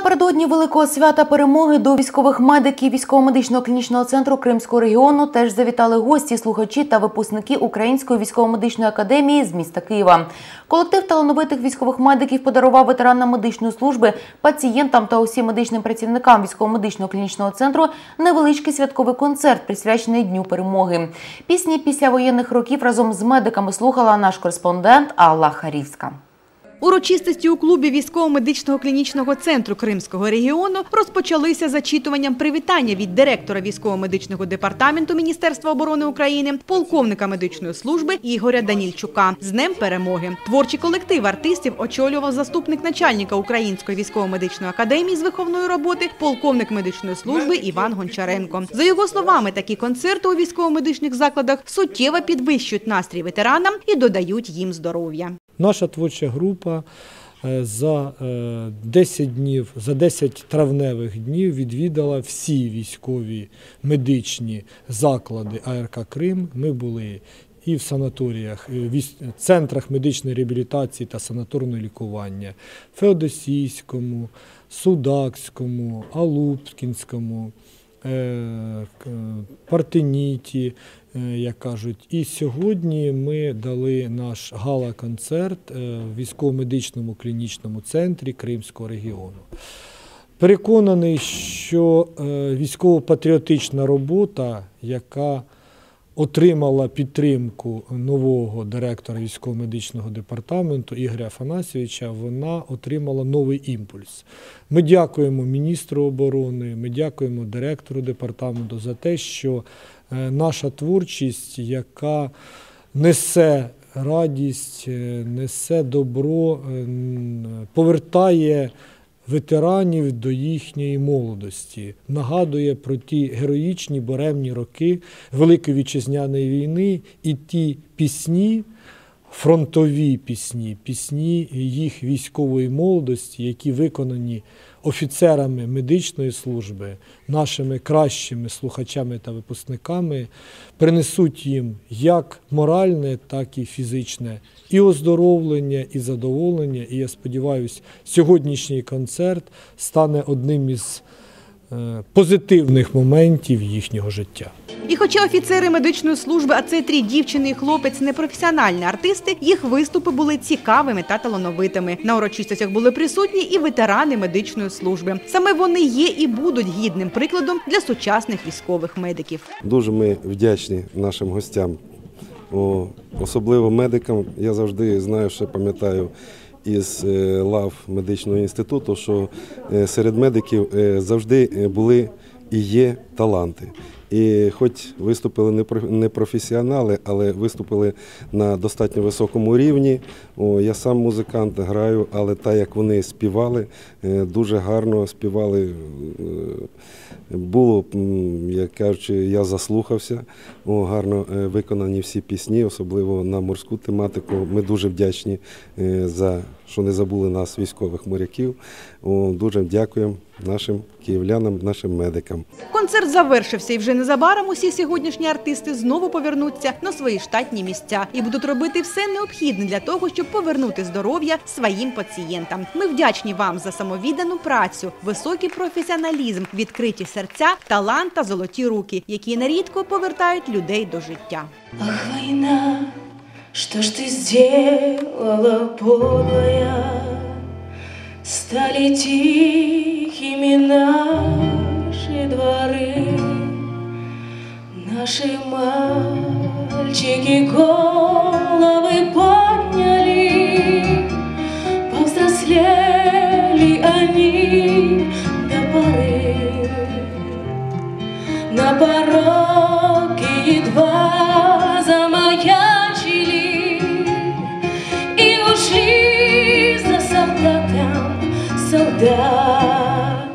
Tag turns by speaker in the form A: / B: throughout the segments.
A: Напередодні великого свята перемоги до військових медиків військово-медичного клінічного центру Кримського регіону теж завітали гості, слухачі та випускники Української військово-медичної академії з міста Києва. Колектив талановитих військових медиків подарував ветеранам медичної служби, пацієнтам та усім медичним працівникам військово-медичного клінічного центру невеличкий святковий концерт, присвячений Дню перемоги. Пісні після воєнних років разом з медиками слухала наш кореспондент Алла Харівська.
B: Урочистості у клубі військово-медичного клінічного центру Кримського регіону розпочалися зачитуванням привітання від директора військово-медичного департаменту Міністерства оборони України, полковника медичної служби Ігоря Данільчука з Днем перемоги. Творчий колектив артистів очолював заступник начальника Української військово-медичної академії з виховної роботи, полковник медичної служби Іван Гончаренко. За його словами, такі концерти у військово-медичних закладах суттєво підвищують настрій ветеранам і додають їм здоров'я.
C: Наша творча група е, за 10 е, днів, за 10 травневих днів відвідала всі військові медичні заклади АРК Крим. Ми були і в санаторіях, і в центрах медичної реабілітації та санаторного лікування, Феодосійському, Судакському, Алупкінському. Е, Партеніті, е, як кажуть. І сьогодні ми дали наш гала-концерт е, в військово-медичному клінічному центрі Кримського регіону. Переконаний, що військово-патріотична робота, яка отримала підтримку нового директора військово-медичного департаменту Ігоря Афанасьовича, вона отримала новий імпульс. Ми дякуємо міністру оборони, ми дякуємо директору департаменту за те, що е, наша творчість, яка несе радість, е, несе добро, е, повертає ветеранів до їхньої молодості, нагадує про ті героїчні боремні роки Великої вітчизняної війни і ті пісні. Фронтові пісні, пісні їх військової молодості, які виконані офіцерами медичної служби, нашими кращими слухачами та випускниками, принесуть їм як моральне, так і фізичне і оздоровлення, і задоволення. І я сподіваюся, сьогоднішній концерт стане одним із позитивних моментів їхнього життя.
B: І, хоча офіцери медичної служби, а це три дівчини і хлопець, не професіональні артисти, їх виступи були цікавими та талановитими. На урочистостях були присутні і ветерани медичної служби. Саме вони є і будуть гідним прикладом для сучасних військових медиків.
D: Дуже ми вдячні нашим гостям, особливо медикам. Я завжди знаю, що пам'ятаю. Із е, лав медичного інституту, що е, серед медиків е, завжди були і є таланти. І хоч виступили не професіонали, але виступили на достатньо високому рівні. О, Я сам музикант граю, але так як вони співали, дуже гарно співали. Було, як кажучи, я заслухався. О, Гарно виконані всі пісні, особливо на морську тематику. Ми дуже вдячні за що не забули нас, військових моряків. Дуже дякуємо нашим київлянам, нашим медикам.
B: Концерт завершився, і вже незабаром усі сьогоднішні артисти знову повернуться на свої штатні місця і будуть робити все необхідне для того, щоб повернути здоров'я своїм пацієнтам. Ми вдячні вам за самовіддану працю, високий професіоналізм, відкриті серця, талант та золоті руки, які нерідко повертають людей до життя.
E: Ах, війна, що ж ти сделала, подлая? Стали тихими наши дворы, Наши мальчики головы подняли, Повзрослели они до поры. На пороге солдат.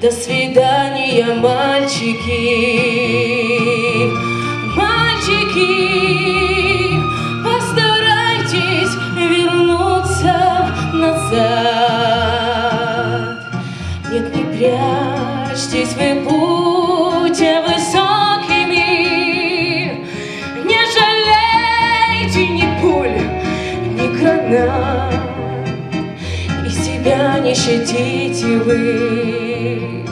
E: До свидания, мальчики, мальчики, постарайтесь вернуться назад. Нет, не прячьтесь вы будьте не щадите вы.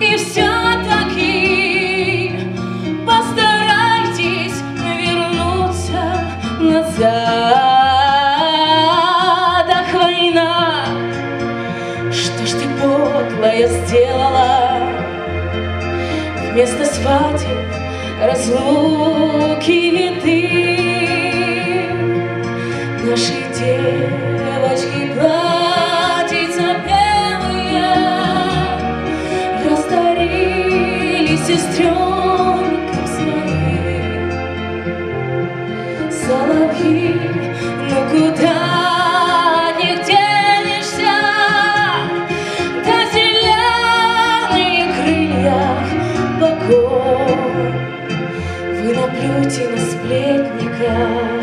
E: И все-таки постарайтесь вернуться назад. Ах, война, что ж ты подлая сделала? Вместо свадеб разлуки сестренкам своим Соловьи, ну куда них денешься? До зеленые крылья покой Вы наплюйте на сплетника